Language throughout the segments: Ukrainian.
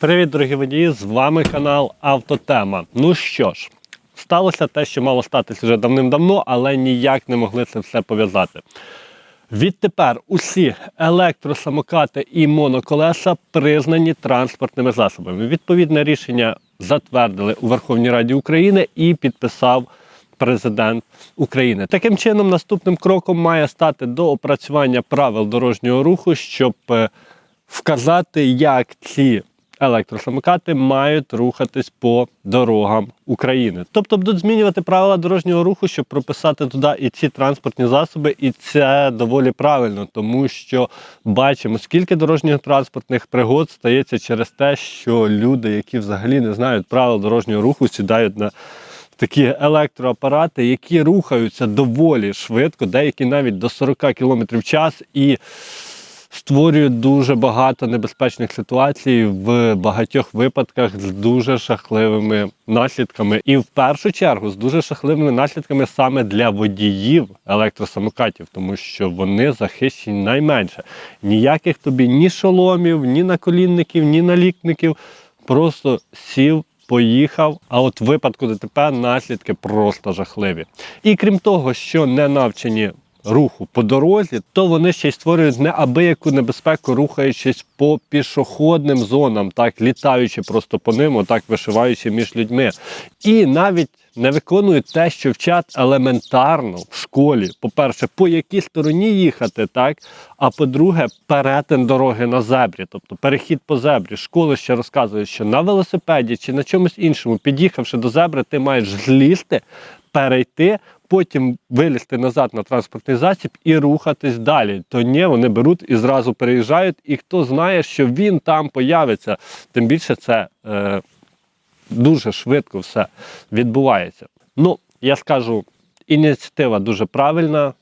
Привіт, дорогі водії! З вами канал Автотема. Ну що ж, сталося те, що мало статись вже давним-давно, але ніяк не могли це все пов'язати. Відтепер усі електросамокати і моноколеса признані транспортними засобами. Відповідне рішення затвердили у Верховній Раді України і підписав президент України. Таким чином, наступним кроком має стати доопрацювання правил дорожнього руху, щоб е, вказати, як ці електросамокати мають рухатись по дорогам України. Тобто будуть змінювати правила дорожнього руху, щоб прописати туди і ці транспортні засоби, і це доволі правильно, тому що бачимо, скільки дорожніх транспортних пригод стається через те, що люди, які взагалі не знають правил дорожнього руху, сідають на такі електроапарати, які рухаються доволі швидко, деякі навіть до 40 км в час і створюють дуже багато небезпечних ситуацій в багатьох випадках з дуже шахливими наслідками. І в першу чергу з дуже шахливими наслідками саме для водіїв електросамокатів, тому що вони захищені найменше. Ніяких тобі ні шоломів, ні наколінників, ні налікників. Просто сів поїхав. А от в випадку ДТП наслідки просто жахливі. І крім того, що не навчені руху по дорозі, то вони ще й створюють неабияку небезпеку, рухаючись по пішохідним зонам, так літаючи просто по ним, отак вишиваючи між людьми. І навіть не виконують те, що вчать елементарно в школі. По-перше, по якій стороні їхати, так а по-друге, перетин дороги на зебрі, тобто перехід по зебрі. Школи ще розказують, що на велосипеді чи на чомусь іншому, під'їхавши до зебри, ти маєш злізти, перейти. Потім вилізти назад на транспортний засіб і рухатись далі. То ні, вони беруть і зразу переїжджають, і хто знає, що він там появиться. Тим більше це е, дуже швидко все відбувається. Ну, я скажу, ініціатива дуже правильна. Е,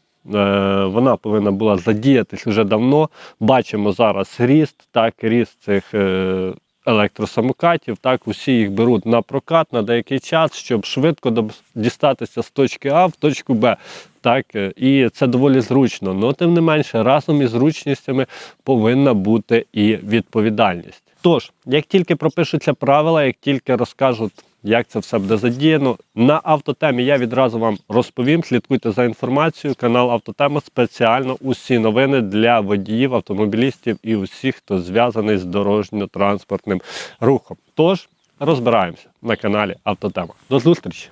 вона повинна була задіятись вже давно. Бачимо зараз ріст, так, ріст цих е, електросамокатів. Так, усі їх беруть на прокат на деякий час, щоб швидко дістатися з точки А в точку Б. Так, е, і це доволі зручно. Но тим не менше, разом із зручностями повинна бути і відповідальність. Тож, як тільки пропишуться правила, як тільки розкажуть, як це все буде задіяно, на автотемі я відразу вам розповім. Слідкуйте за інформацією. Канал Автотема спеціально усі новини для водіїв, автомобілістів і усіх, хто зв'язаний з дорожньо-транспортним рухом. Тож розбираємося на каналі Автотема. До зустрічі!